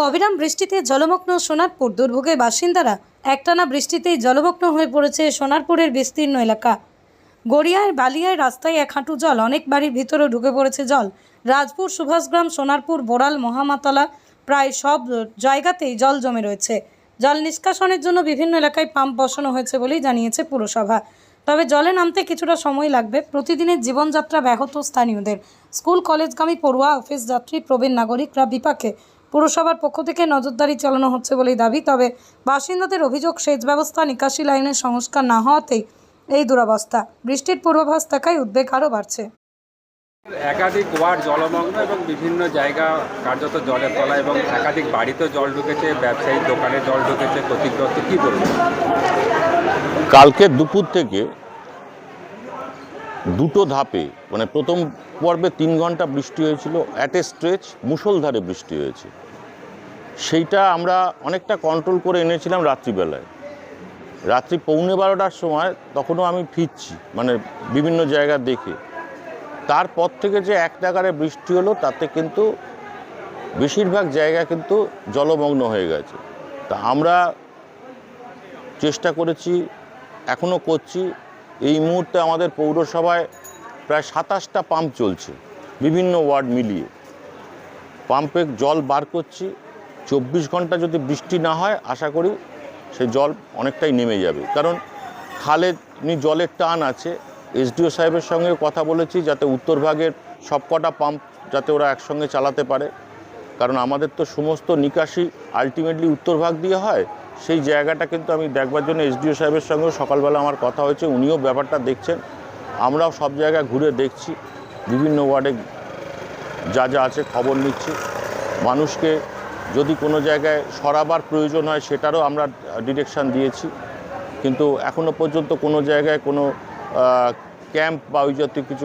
অবিরাম বৃষ্টিতে জলমগ্ন সোনারপুর। দুর্ভোগের বাসিন্দারা একটানা বৃষ্টিতেই জলমগ্ন হয়ে পড়েছে সোনারপুরের বিস্তীর্ণ এলাকা। গড়িয়ায় বালিয়ায় রাস্তায় এক হাঁটু জল, অনেক বাড়ির ভিতরে ঢুকে পড়েছে জল। রাজপুর, সুভাষগ্রাম, সোনারপুর, বোড়াল, মহামাতলা প্রায় সব জায়গাতেই জল জমে রয়েছে। জল নিষ্কাশনের জন্য বিভিন্ন এলাকায় পাম্প বসানো হয়েছে বলেই জানিয়েছে পুরসভা। তবে জলে নামতে কিছুটা সময় লাগবে। প্রতিদিনের জীবনযাত্রা ব্যাহত স্থানীয়দের। স্কুল, কলেজগামী পড়ুয়া, অফিস যাত্রী, প্রবীণ নাগরিকরা বিপাকে পুরসভার পক্ষ থেকে নজরদারি চালানো হচ্ছে বলেই দাবি তবে বাসিন্দাদের অভিযোগ সেচ ব্যবস্থা নিকাশি লাইনের সংস্কার না হওয়াতেই এই দুরবস্থা। বৃষ্টির পূর্বাভাস থাকায় উদ্বেগ আরও বাড়ছে। একাধিক ওয়ার্ড জলমগ্ন এবং বিভিন্ন জায়গা কার্যত জলের তলা এবং একাধিক বাড়িতেও জল ঢুকেছে ব্যবসায়ী দোকানে জল ঢুকেছে ক্ষতিগ্রস্ত কী বলব? কালকে দুপুর থেকে দুটো ধাপে মানে প্রথম পর্বে তিন ঘণ্টা বৃষ্টি হয়েছিল অ্যাট এ স্ট্রেচ মুষলধারে বৃষ্টি হয়েছে। সেইটা আমরা অনেকটা কন্ট্রোল করে এনেছিলাম রাত্রিবেলায়। রাত্রি পৌনে বারোটার সময় তখনও আমি ফিরছি মানে বিভিন্ন জায়গা দেখে। তারপর থেকে যে এক নাগারে বৃষ্টি হলো, তাতে কিন্তু বেশিরভাগ জায়গা কিন্তু জলমগ্ন হয়ে গেছে। তা আমরা চেষ্টা করেছি, এখনও করছি এই মুহূর্তে আমাদের পৌরসভায় প্রায় সাতাশটা পাম্প চলছে, বিভিন্ন ওয়ার্ড মিলিয়ে। পাম্পে জল বার করছি, চব্বিশ ঘণ্টা যদি বৃষ্টি না হয়, আশা করি সে জল অনেকটাই নেমে যাবে। কারণ খালে নি জলের টান আছে, এসডিও সাহেবের সঙ্গে কথা বলেছি, যাতে উত্তরভাগের সবকটা পাম্প যাতে ওরা একসঙ্গে চালাতে পারে। কারণ আমাদের তো সমস্ত নিকাশি আলটিমেটলি উত্তরভাগ দিয়ে হয় সেই জায়গাটা কিন্তু আমি দেখবার জন্য এসডিও সাহেবের সঙ্গেও সকালবেলা আমার কথা হয়েছে, উনিও ব্যাপারটা দেখছেন। আমরাও সব জায়গায় ঘুরে দেখছি, বিভিন্ন ওয়ার্ডে যা যা আছে খবর নিচ্ছি। মানুষকে যদি কোনো জায়গায় সরাবার প্রয়োজন হয় সেটারও আমরা ডিরেকশান দিয়েছি। কিন্তু এখনও পর্যন্ত কোনো জায়গায় কোনো ক্যাম্প বা ওই জাতীয় কিছু